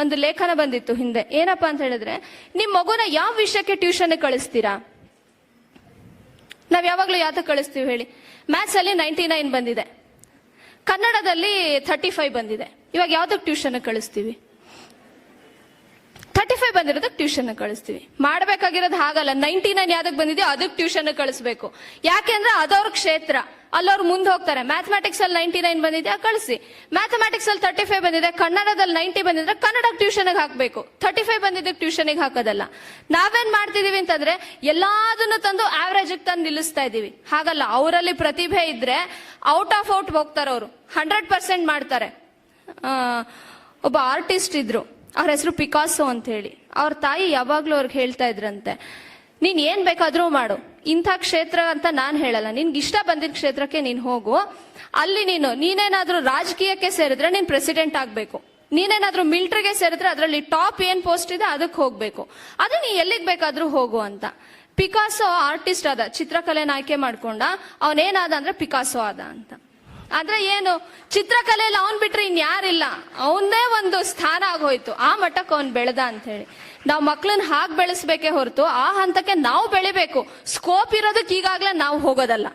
ಒಂದು ಲೇಖನ ಬಂದಿತ್ತು ಹಿಂದೆ. ಏನಪ್ಪಾ ಅಂತ ಹೇಳಿದ್ರೆ, ನಿಮ್ ಮಗುನ ಯಾವ ವಿಷಯಕ್ಕೆ ಟ್ಯೂಷನ್ ಕಳಿಸ್ತೀರಾ? ನಾವ್ ಯಾವಾಗ್ಲೂ ಯಾತಕ್ಕೆ ಕಳಿಸ್ತೀವಿ ಹೇಳಿ. ಮ್ಯಾಥ್ಸ್ ಅಲ್ಲಿ ನೈಂಟಿ ನೈನ್ ಬಂದಿದೆ. ಕನ್ನಡದಲ್ಲಿ ಥರ್ಟಿ ಫೈವ್ ಬಂದಿದೆ. ಇವಾಗ ಯಾವ್ದಕ್ಕೆ ಟ್ಯೂಷನ್ ಕಳಿಸ್ತೀವಿ? ಬಂದಿರೋದಕ್ಕೆ ಟ್ಯೂಷನ್ ಕಳಿಸ್ತೀವಿ. ಮಾಡ್ಬೇಕಾಗಿರೋದು ಹಾಗಲ್ಲ. ನೈಂಟಿ ನೈನ್ ಯಾವ್ದಕ್ ಬಂದಿದೆಯೋ ಅದಕ್ಕೆ ಟ್ಯೂಷನ್ ಕಳಿಸ್ಬೇಕು. ಯಾಕೆಂದ್ರೆ ಅದವ್ರ ಕ್ಷೇತ್ರ. ಅಲ್ಲವ್ರು ಮುಂದೆ ಹೋಗ್ತಾರೆ. ಮ್ಯಾಥಮೆಟಿಕ್ಸ್ ಅಲ್ಲಿ ನೈಂಟಿ ನೈನ್ ಬಂದಿದೆ ಕಳಿಸಿ. ಮ್ಯಾಥಮೆಟಿಕ್ಸ್ ಅಲ್ಲಿ ತರ್ಟಿ ಫೈವ್ ಬಂದಿದೆ ಕನ್ನಡದಲ್ಲಿ ನೈಂಟಿ ಬಂದಿದ್ರೆ ಕನ್ನಡ ಟ್ಯೂಷನ್ಗೆ ಹಾಕಬೇಕು. ತರ್ಟಿ ಫೈವ್ ಬಂದಿದ್ದಕ್ಕೆ ಟ್ಯೂಷನ್ಗೆ ಹಾಕೋದಲ್ಲ. ನಾವೇನ್ ಮಾಡ್ತಿದೀವಿ ಅಂತಂದ್ರೆ ಎಲ್ಲಾದನ್ನು ತಂದು ಆವರೇಜ್ ತಂದು ನಿಲ್ಲಿಸ್ತಾ ಇದೀವಿ. ಹಾಗಲ್ಲ, ಅವರಲ್ಲಿ ಪ್ರತಿಭೆ ಇದ್ರೆ ಔಟ್ ಆಫ್ ಔಟ್ ಹೋಗ್ತಾರೆ ಅವರು. ಹಂಡ್ರೆಡ್ ಪರ್ಸೆಂಟ್ ಮಾಡ್ತಾರೆ. ಒಬ್ಬ ಆರ್ಟಿಸ್ಟ್ ಇದ್ರು. ಅವ್ರ ಹೆಸರು ಪಿಕಾಸೋ ಅಂತ ಹೇಳಿ. ಅವ್ರ ತಾಯಿ ಯಾವಾಗ್ಲೂ ಅವ್ರಿಗೆ ಹೇಳ್ತಾ ಇದ್ರಂತೆ, ನೀನ್ ಏನ್ ಬೇಕಾದ್ರೂ ಮಾಡು. ಇಂಥ ಕ್ಷೇತ್ರ ಅಂತ ನಾನು ಹೇಳಲ್ಲ. ನಿನ್ಗೆ ಇಷ್ಟ ಬಂದಿದ್ದ ಕ್ಷೇತ್ರಕ್ಕೆ ನೀನ್ ಹೋಗು. ಅಲ್ಲಿ ನೀನು, ನೀನೇನಾದ್ರೂ ರಾಜಕೀಯಕ್ಕೆ ಸೇರಿದ್ರೆ ನೀನ್ ಪ್ರೆಸಿಡೆಂಟ್ ಆಗ್ಬೇಕು. ನೀನೇನಾದ್ರೂ ಮಿಲಿಟರಿಗೆ ಸೇರಿದ್ರೆ ಅದರಲ್ಲಿ ಟಾಪ್ ಏನ್ ಪೋಸ್ಟ್ ಇದೆ ಅದಕ್ಕೆ ಹೋಗ್ಬೇಕು. ಅದು ನೀ ಎಲ್ಲಿಗೆ ಬೇಕಾದ್ರೂ ಹೋಗು ಅಂತ. ಪಿಕಾಸೋ ಆರ್ಟಿಸ್ಟ್ ಆದ ಚಿತ್ರಕಲೆನ ಆಯ್ಕೆ ಮಾಡ್ಕೊಂಡ, ಅವನೇನಾದ ಅಂದ್ರೆ ಪಿಕಾಸೋ ಆದ ಅಂತ. ಅಂದ್ರೆ ಏನು, ಚಿತ್ರಕಲೆಯಲ್ಲಿ ಅವನ್ ಬಿಟ್ರೆ ಇನ್ಯಾರಿಲ್ಲ ಅವನದೇ ಒಂದು ಸ್ಥಾನ ಆಗೋಯ್ತು. ಆ ಮಟ್ಟಕ್ಕೆ ಅವನ್ ಬೆಳೆದ ಅಂತ ಹೇಳಿ ನಾವು ಮಕ್ಳನ್ನ ಹಾಗೆ ಬೆಳೆಸ್ಬೇಕೇ ಹೊರತು ಆ ಹಂತಕ್ಕೆ ನಾವು ಬೆಳಿಬೇಕು. ಸ್ಕೋಪ್ ಇರೋದಕ್ಕೆ ಈಗಾಗ್ಲೇ ನಾವು ಹೋಗೋದಲ್ಲ.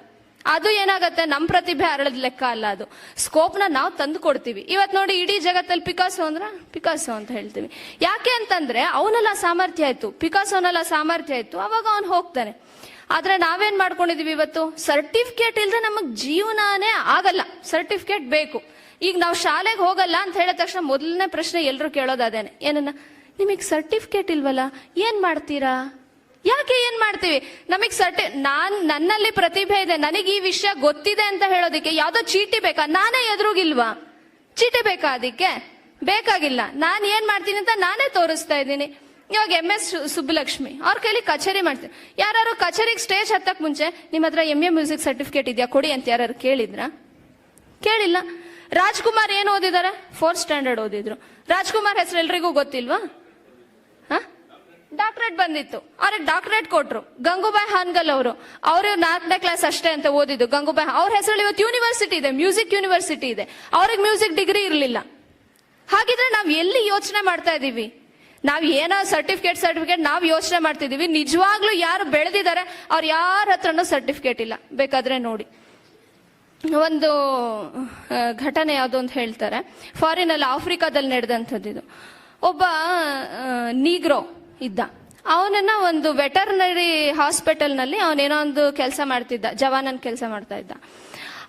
ಅದು ಏನಾಗತ್ತೆ, ನಮ್ ಪ್ರತಿಭೆ ಅರಳದ್ ಲೆಕ್ಕ ಅಲ್ಲ ಅದು. ಸ್ಕೋಪ್ನ ನಾವು ತಂದು ಕೊಡ್ತೀವಿ. ಇವತ್ ನೋಡಿ ಇಡೀ ಜಗತ್ತಲ್ಲಿ ಪಿಕಾಸೋ ಅಂದ್ರ ಪಿಕಾಸೋ ಅಂತ ಹೇಳ್ತೀವಿ. ಯಾಕೆ ಅಂತಂದ್ರೆ ಅವನೆಲ್ಲ ಸಾಮರ್ಥ್ಯ ಆಯ್ತು ಪಿಕಾಸೋನೆಲ್ಲ ಸಾಮರ್ಥ್ಯ ಆಯ್ತು ಅವಾಗ ಅವನ್ ಹೋಗ್ತಾನೆ. ಆದ್ರೆ ನಾವೇನ್ ಮಾಡ್ಕೊಂಡಿದೀವಿ ಇವತ್ತು? ಸರ್ಟಿಫಿಕೇಟ್ ಇಲ್ದೆ ನಮಗ್ ಜೀವನಾನೇ ಆಗಲ್ಲ. ಸರ್ಟಿಫಿಕೇಟ್ ಬೇಕು. ಈಗ ನಾವು ಶಾಲೆಗೆ ಹೋಗಲ್ಲ ಅಂತ ಹೇಳಿದ ತಕ್ಷಣ ಮೊದಲನೇ ಪ್ರಶ್ನೆ ಎಲ್ಲರೂ ಕೇಳೋದಾದೇನೆ. ಏನನ್ನ? ನಿಮಗ್ ಸರ್ಟಿಫಿಕೇಟ್ ಇಲ್ವಲ್ಲ? ಏನ್ ಮಾಡ್ತೀರಾ? ಯಾಕೆ ಏನ್ ಮಾಡ್ತೀವಿ? ನಮಗ್ ಸರ್ಟಿ, ನಾನ್, ನನ್ನಲ್ಲಿ ಪ್ರತಿಭೆ ಇದೆ. ನನಗೆ ಈ ವಿಷಯ ಗೊತ್ತಿದೆ ಅಂತ ಹೇಳೋದಕ್ಕೆ ಯಾವ್ದೋ ಚೀಟಿ ಬೇಕಾ? ನಾನೇ ಎದುರುಗಿಲ್ವಾ? ಚೀಟಿ ಬೇಕಾ ಅದಕ್ಕೆ? ಬೇಕಾಗಿಲ್ಲ. ನಾನು ಏನ್ ಮಾಡ್ತೀನಿ ಅಂತ ನಾನೇ ತೋರಿಸ್ತಾ ಇದ್ದೀನಿ. ಇವಾಗ ಎಂ ಎಸ್ ಸುಬ್ಬಲಕ್ಷ್ಮಿ. ಅವ್ರ ಕೈಲಿ ಕಚೇರಿ ಮಾಡ್ತೀವಿ ಯಾರು ಕಚೇರಿಗೆ ಸ್ಟೇಜ್ ಹತ್ತಕ್ ಮುಂಚೆ ನಿಮ್ಮ ಹತ್ರ ಎಂ ಎ ಮ್ಯೂಸಿಕ್ ಸರ್ಟಿಫಿಕೇಟ್ ಇದೆಯಾ? ಕೊಡಿ ಅಂತ ಯಾರು ಕೇಳಿದ್ರ? ಕೇಳಿಲ್ಲ. ರಾಜ್ಕುಮಾರ್ ಏನು ಓದಿದಾರೆ? ಫೋರ್ತ್ ಸ್ಟ್ಯಾಂಡರ್ಡ್ ಓದಿದ್ರು. ರಾಜ್ಕುಮಾರ್ ಹೆಸರು ಎಲ್ರಿಗೂ ಗೊತ್ತಿಲ್ವಾ? ಡಾಕ್ಟರೇಟ್ ಬಂದಿತ್ತು. ಅವ್ರಿಗೆ ಡಾಕ್ಟರೇಟ್ ಕೊಟ್ರು. ಗಂಗೂಬಾಯಿ ಹಾನ್ಗಲ್ ಅವರು. ಅವರು ನಾಲ್ಕನೇ ಕ್ಲಾಸ್ ಅಷ್ಟೇ ಅಂತ ಓದಿದ್ದು. ಗಂಗೂಬಾಯಿ ಅವ್ರ ಹೆಸರಲ್ಲಿ ಇವತ್ತು ಯೂನಿವರ್ಸಿಟಿ ಇದೆ. ಮ್ಯೂಸಿಕ್ ಯೂನಿವರ್ಸಿಟಿ ಇದೆ. ಅವ್ರಿಗೆ ಮ್ಯೂಸಿಕ್ ಡಿಗ್ರಿ ಇರಲಿಲ್ಲ. ಹಾಗಿದ್ರೆ ನಾವು ಎಲ್ಲಿ ಯೋಚನೆ ಮಾಡ್ತಾ ಇದೀವಿ? ನಾವ್ ಏನೋ ಸರ್ಟಿಫಿಕೇಟ್ ಸರ್ಟಿಫಿಕೇಟ್ ನಾವು ಯೋಚನೆ ಮಾಡ್ತಿದೀವಿ. ನಿಜವಾಗ್ಲೂ ಯಾರು ಬೆಳೆದಿದ್ದಾರೆ ಅವ್ರು ಯಾರ ಹತ್ರನೂ ಸರ್ಟಿಫಿಕೇಟ್ ಇಲ್ಲ. ಬೇಕಾದ್ರೆ ನೋಡಿ. ಒಂದು ಘಟನೆ ಯಾವುದು ಅಂತ ಹೇಳ್ತಾರೆ. ಫಾರಿನ್ ಅಲ್ಲಿ ಆಫ್ರಿಕಾದಲ್ಲಿ ನಡೆದಂಥದ್ದು ಇದು. ಒಬ್ಬ ನೀಗ್ರೋ ಇದ್ದ. ಅವನನ್ನ ಒಂದು ವೆಟರ್ನರಿ ಹಾಸ್ಪಿಟಲ್ನಲ್ಲಿ ಅವನೇನೋ ಒಂದು ಕೆಲಸ ಮಾಡ್ತಿದ್ದ, ಜವಾನನ್ ಕೆಲಸ ಮಾಡ್ತಾ ಇದ್ದ.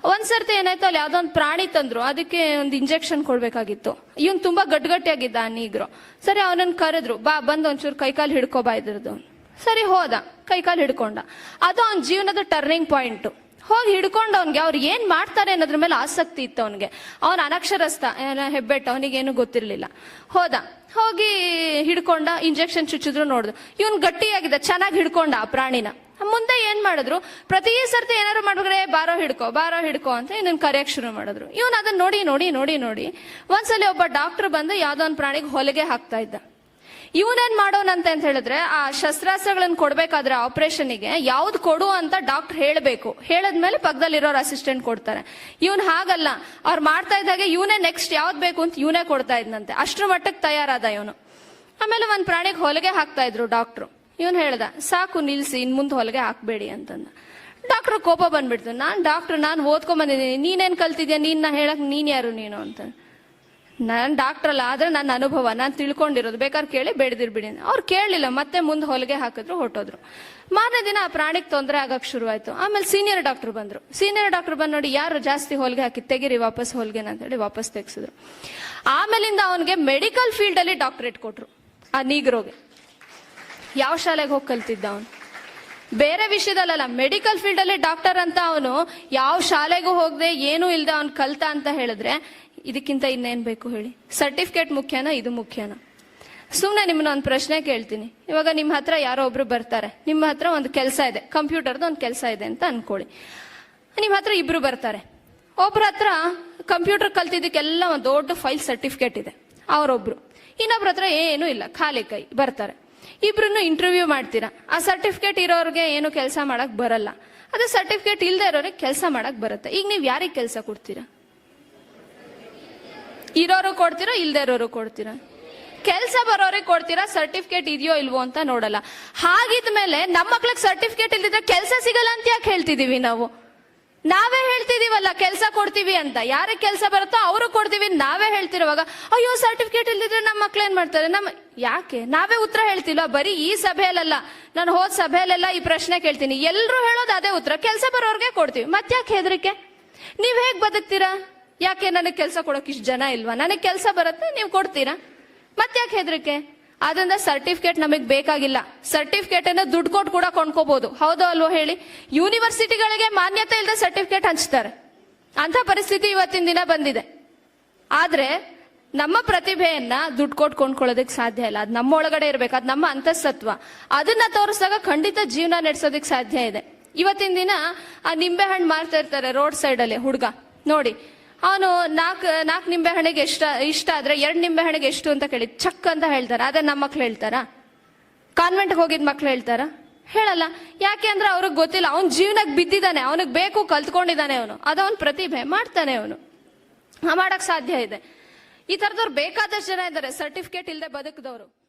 ಒಂದ್ಸರ್ತಿ ಏನಾಯ್ತು ಅಲ್ಲಿ ಯಾವ್ದೋ ಒಂದು ಪ್ರಾಣಿ ತಂದ್ರು. ಅದಕ್ಕೆ ಒಂದು ಇಂಜೆಕ್ಷನ್ ಕೊಡ್ಬೇಕಾಗಿತ್ತು. ಇವನ್ ತುಂಬಾ ಗಟ್ಟಿಗಟ್ಟಿಯಾಗಿದ್ದ ಆ ನೀಗ್ರು. ಸರಿ ಅವನನ್ನ ಕರೆದ್ರು, ಬಾ, ಬಂದ್ ಒಂಚೂರು ಕೈಕಾಲು ಹಿಡ್ಕೋ ಬಾ ಇದ್ರದ್ದು. ಸರಿ, ಹೋದ. ಕೈಕಾಲು ಹಿಡ್ಕೊಂಡ. ಅದು ಅವನ ಜೀವನದ ಟರ್ನಿಂಗ್ ಪಾಯಿಂಟ್ ಹೋಗಿ ಹಿಡ್ಕೊಂಡು ಅವ್ನಿಗೆ ಅವ್ರು ಏನ್ ಮಾಡ್ತಾರೆ ಅನ್ನೋದ್ರ ಮೇಲೆ ಆಸಕ್ತಿ ಇತ್ತು ಅವನಿಗೆ. ಅವನ ಅನಕ್ಷರಸ್ಥ ಹೆಬ್ಬೆಟ್ಟ ಹೆಬ್ಬೆಟ್ಟು ಏನು ಗೊತ್ತಿರ್ಲಿಲ್ಲ. ಹೋದ. ಹೋಗಿ ಹಿಡ್ಕೊಂಡ ಇಂಜೆಕ್ಷನ್ ಚುಚ್ಚಿದ್ರು ನೋಡಿದ್ರು ಇವನ್ ಗಟ್ಟಿಯಾಗಿದೆ ಚೆನ್ನಾಗಿ ಹಿಡ್ಕೊಂಡ ಆ ಪ್ರಾಣಿನ. ಮುಂದೆ ಏನ್ ಮಾಡಿದ್ರು? ಪ್ರತಿ ಸರ್ತಿ ಏನಾದ್ರು ಮಾಡಿದ್ರೆ "ಏ, ಬಾರೋ ಹಿಡ್ಕೋ ಬಾರೋ ಹಿಡ್ಕೋ ಅಂತ ಇದನ್ನ ಕರೆಯಕ್ ಶುರು ಮಾಡಿದ್ರು. ಇವನ್ ಅದನ್ನ ನೋಡಿ ನೋಡಿ ನೋಡಿ ನೋಡಿ. ಒಂದ್ಸಲಿ ಒಬ್ಬ ಡಾಕ್ಟರ್ ಬಂದು ಯಾವ್ದೋ ಒಂದ್ ಪ್ರಾಣಿಗೆ ಹೊಲಿಗೆ ಹಾಕ್ತಾ ಇದ್ದ. ಇವನೇನ್ ಮಾಡೋನಂತ ಅಂತ ಹೇಳಿದ್ರೆ, ಆ ಶಸ್ತ್ರಾಸ್ತ್ರಗಳನ್ನ ಕೊಡ್ಬೇಕಾದ್ರೆ ಆಪರೇಷನ್ಗೆ ಯಾವ್ದು ಕೊಡು ಅಂತ ಡಾಕ್ಟರ್ ಹೇಳಬೇಕು. ಹೇಳದ್ಮೇಲೆ ಪಕ್ಕದಲ್ಲಿರೋರು ಅಸಿಸ್ಟೆಂಟ್ ಕೊಡ್ತಾರೆ. ಇವನ್ ಹಾಗಲ್ಲ. ಅವ್ರು ಮಾಡ್ತಾ ಇದ್ದಾಗೆ ಇವನೇ ನೆಕ್ಸ್ಟ್ ಯಾವ್ದು ಬೇಕು ಅಂತ ಇವನೇ ಕೊಡ್ತಾ ಇದ್ನಂತೆ. ಅಷ್ಟ್ರ ಮಟ್ಟಕ್ಕೆ ತಯಾರಾದ ಇವನು. ಆಮೇಲೆ ಒಂದ್ ಪ್ರಾಣಿಗೆ ಹೊಲಿಗೆ ಹಾಕ್ತಾ ಇದ್ರು ಡಾಕ್ಟ್ರು. ಇವನ್ ಹೇಳ್ದ, ಸಾಕು, ನಿಲ್ಸಿ, ಇನ್ ಮುಂದೆ ಹೊಲಿಗೆ ಹಾಕ್ಬೇಡಿ ಅಂತಂದ. ಡಾಕ್ಟರ್ ಕೋಪ ಬಂದ್ಬಿಡ್ತು. ನಾನ್ ಡಾಕ್ಟರ್, ನಾನು ಓದ್ಕೊಂಡ್ ಬಂದಿದ್ದೀನಿ. ನೀನೇನ್ ಕಲ್ತಿದ್ಯಾ? ನೀನ್ ನಾ ಹೇಳಕ್ ನೀನ್ ಯಾರು ನೀನು ಅಂತ. ನಾನ್ ಡಾಕ್ಟರ್ ಅಲ್ಲ, ಆದ್ರೆ ನನ್ನ ಅನುಭವ, ನಾನು ತಿಳ್ಕೊಂಡಿರೋದು. ಬೇಕಾದ್ರೆ ಕೇಳಿ ಬೇಡದಿರ್ಬಿಡಿ ಅವ್ರು ಕೇಳಲಿಲ್ಲ, ಮತ್ತೆ ಮುಂದೆ ಹೊಲಿಗೆ ಹಾಕಿದ್ರು ಹೊಟ್ಟೋದ್ರು ಮಾರನೇ ದಿನ ಆ ಪ್ರಾಣಿಗೆ ತೊಂದರೆ ಆಗಕ್ ಶುರುವಾಯಿತು. ಆಮೇಲೆ ಸೀನಿಯರ್ ಡಾಕ್ಟರ್ ಬಂದ್ರು. ಸೀನಿಯರ್ ಡಾಕ್ಟರ್ ಬಂದು ನೋಡಿ, ಯಾರು ಜಾಸ್ತಿ ಹೊಲಿಗೆ ಹಾಕಿ, ತೆಗಿರಿ ವಾಪಸ್ ಹೊಲಿಗೆನ ಅಂತ ಹೇಳಿ ವಾಪಸ್ ತೆಗ್ಸಿದ್ರು. ಆಮೇಲಿಂದ ಅವನಿಗೆ ಮೆಡಿಕಲ್ ಫೀಲ್ಡ್ ಅಲ್ಲಿ ಡಾಕ್ಟರೇಟ್ ಕೊಟ್ರು, ಆ ನೀಗ್ರೋಗೆ. ಯಾವ ಶಾಲೆಗೆ ಹೋಗಿ ಕಲ್ತಿದ್ದ ಅವನು? ಬೇರೆ ವಿಷಯದಲ್ಲ ಮೆಡಿಕಲ್ ಫೀಲ್ಡ್ ಅಲ್ಲಿ ಡಾಕ್ಟರ್ ಅಂತ ಅವನು, ಯಾವ ಶಾಲೆಗೂ ಹೋಗದೆ, ಏನೂ ಇಲ್ಲದೆ ಅವ್ನು ಕಲ್ತ ಅಂತ ಹೇಳಿದ್ರೆ ಇದಕ್ಕಿಂತ ಇನ್ನೇನ್ ಬೇಕು ಹೇಳಿ? ಸರ್ಟಿಫಿಕೇಟ್ ಮುಖ್ಯನಾ, ಇದು ಮುಖ್ಯನಾ? ಸುಮ್ಮನೆ ನಿಮ್ಮನ್ನ ಒಂದು ಪ್ರಶ್ನೆ ಕೇಳ್ತೀನಿ. ಇವಾಗ ನಿಮ್ಮ ಹತ್ರ ಯಾರೋ ಒಬ್ರು ಬರ್ತಾರೆ. ನಿಮ್ಮ ಹತ್ರ ಒಂದು ಕೆಲಸ ಇದೆ. ಕಂಪ್ಯೂಟರ್ದು ಒಂದು ಕೆಲಸ ಇದೆ ಅಂತ ಅನ್ಕೊಳ್ಳಿ. ನಿಮ್ಮ ಹತ್ರ ಇಬ್ರು ಬರ್ತಾರೆ. ಒಬ್ರ ಹತ್ರ ಕಂಪ್ಯೂಟರ್ ಕಲ್ತಿದ್ದಕ್ಕೆಲ್ಲ ಒಂದು ದೊಡ್ಡ ಫೈಲ್ ಸರ್ಟಿಫಿಕೇಟ್ ಇದೆ. ಅವರೊಬ್ರು. ಇನ್ನೊಬ್ರ ಹತ್ರ ಏನೂ ಇಲ್ಲ. ಖಾಲಿ ಕೈ. ಬರ್ತಾರೆ. ಇಬ್ರನ್ನು ಇಂಟರ್ವ್ಯೂ ಮಾಡ್ತೀರಾ? ಆ ಸರ್ಟಿಫಿಕೇಟ್ ಇರೋರಿಗೆ ಏನು ಕೆಲಸ ಮಾಡಕ್ ಬರಲ್ಲ. ಅದೇ ಸರ್ಟಿಫಿಕೇಟ್ ಇಲ್ದೇ ಇರೋರಿಗೆ ಕೆಲಸ ಮಾಡಕ್ ಬರುತ್ತೆ. ಈಗ ನೀವು ಯಾರಿಗೆ ಕೆಲಸ ಕೊಡ್ತೀರಾ? ಇರೋರು ಕೊಡ್ತೀರಾ, ಇಲ್ದೇ ಇರೋರು ಕೊಡ್ತೀರಾ? ಕೆಲಸ ಬರೋರಿಗೆ ಕೊಡ್ತೀರಾ ಸರ್ಟಿಫಿಕೇಟ್ ಇದೆಯೋ ಇಲ್ವೋ ಅಂತ ನೋಡಲ್ಲ. ಹಾಗಿದ್ಮೇಲೆ ನಮ್ಮ ಮಕ್ಳಿಗೆ ಸರ್ಟಿಫಿಕೇಟ್ ಇಲ್ದಿದ್ರೆ ಕೆಲಸ ಸಿಗಲ್ಲ ಅಂತ ಯಾಕೆ ಹೇಳ್ತಿದೀವಿ ನಾವು? ನಾವೇ ಹೇಳ್ತಿದೀವಲ್ಲ, ಕೆಲಸ ಕೊಡ್ತೀವಿ ಅಂತ. ಯಾರಿಗೆ ಕೆಲಸ ಬರುತ್ತೋ ಅವರು ಕೊಡ್ತೀವಿ, ನಾವೇ ಹೇಳ್ತಿರುವಾಗ, ಅಯ್ಯೋ ಸರ್ಟಿಫಿಕೇಟ್ ಇಲ್ದಿದ್ರೆ ನಮ್ಮ ಮಕ್ಳು ಏನ್ ಮಾಡ್ತಾರೆ? ನಮ್ಮ ಯಾಕೆ? ನಾವೇ ಉತ್ತರ ಹೇಳ್ತಿಲ್ಲ ಬರೀ ಈ ಸಭೆಯಲ್ಲ ನಾನು ಹೋದ ಸಭೆಯಲ್ಲೆಲ್ಲ ಈ ಪ್ರಶ್ನೆ ಕೇಳ್ತೀನಿ. ಎಲ್ಲರೂ ಹೇಳೋದು ಅದೇ ಉತ್ತರ. ಕೆಲಸ ಬರೋರ್ಗೆ ಕೊಡ್ತೀವಿ. ಮತ್ತ್ಯಾಕೆ ಹೆದರಿಕೆ? ನೀವ್ ಹೇಗ್ ಬದುಕ್ತೀರಾ? ಯಾಕೆ ನನಗೆ ಕೆಲಸ ಕೊಡೋಕೆ ಇಷ್ಟು ಜನ ಇಲ್ವಾ? ನನಗೆ ಕೆಲಸ ಬರುತ್ತೆ, ನೀವು ಕೊಡ್ತೀರಾ? ಮತ್ತೆ ಯಾಕೆ ಹೆದರಿಕೆ? ಅದರಿಂದ ಸರ್ಟಿಫಿಕೇಟ್ ನಮಗೆ ಬೇಕಾಗಿಲ್ಲ. ಸರ್ಟಿಫಿಕೇಟ್ ಅನ್ನ ದುಡ್ಡು ಕೊಟ್ಟು ಕೂಡ ಕೊಂಡ್ಕೋಬಹುದು ಹೌದೋ ಅಲ್ವೋ ಹೇಳಿ? ಯೂನಿವರ್ಸಿಟಿಗಳಿಗೆ ಮಾನ್ಯತೆ ಇಲ್ಲದೆ ಸರ್ಟಿಫಿಕೇಟ್ ಹಂಚ್ತಾರೆ. ಅಂತ ಪರಿಸ್ಥಿತಿ ಇವತ್ತಿನ ದಿನ ಬಂದಿದೆ. ಆದ್ರೆ ನಮ್ಮ ಪ್ರತಿಭೆಯನ್ನ ದುಡ್ಡು ಕೊಟ್ಟು ಕೊಂಡ್ಕೊಳ್ಳೋದಕ್ಕೆ ಸಾಧ್ಯ ಇಲ್ಲ. ಅದು ನಮ್ಮ ಒಳಗಡೆ ಇರಬೇಕು. ಅದು ನಮ್ಮ ಅಂತಸ್ತತ್ವ ಅದನ್ನ ತೋರಿಸಿದಾಗ ಖಂಡಿತ ಜೀವನ ನಡೆಸೋದಕ್ಕೆ ಸಾಧ್ಯ ಇದೆ. ಇವತ್ತಿನ ದಿನ ಆ ನಿಂಬೆ ಹಣ್ಣು ಮಾರ್ತಾ ಇರ್ತಾರೆ ರೋಡ್ ಸೈಡ್ ಅಲ್ಲಿ ಹುಡುಗ. ನೋಡಿ ಅವನು ನಾಲ್ಕು ನಾಲ್ಕು ನಿಂಬೆ ಹಣ್ಣಿಗೆ ಎಷ್ಟ ಇಷ್ಟ ಆದ್ರೆ ಎರಡು ನಿಂಬೆ ಹಣ್ಣಿಗೆ ಎಷ್ಟು ಅಂತ ಕೇಳಿ ಚಕ್ ಅಂತ ಹೇಳ್ತಾರೆ. ಅದೇ ನಮ್ಮ ಮಕ್ಳು ಹೇಳ್ತಾರಾ? ಕಾನ್ವೆಂಟ್ಗೆ ಹೋಗಿದ್ ಮಕ್ಳು ಹೇಳ್ತಾರ? ಹೇಳಲ್ಲ. ಯಾಕೆ ಅಂದ್ರೆ ಅವ್ರಿಗೆ ಗೊತ್ತಿಲ್ಲ. ಅವ್ನ ಜೀವನಕ್ಕೆ ಬಿದ್ದಿದ್ದಾನೆ. ಅವನಿಗೆ ಬೇಕು ಕಲ್ತ್ಕೊಂಡಿದ್ದಾನೆ ಅವನು. ಅದವನ್ ಪ್ರತಿಭೆ. ಮಾಡ್ತಾನೆ ಅವನು. ಮಾಡಕ್ ಸಾಧ್ಯ ಇದೆ. ಈ ತರದವ್ರು ಬೇಕಾದಷ್ಟು ಜನ ಇದ್ದಾರೆ. ಸರ್ಟಿಫಿಕೇಟ್ ಇಲ್ಲದೆ ಬದುಕಿದವರು.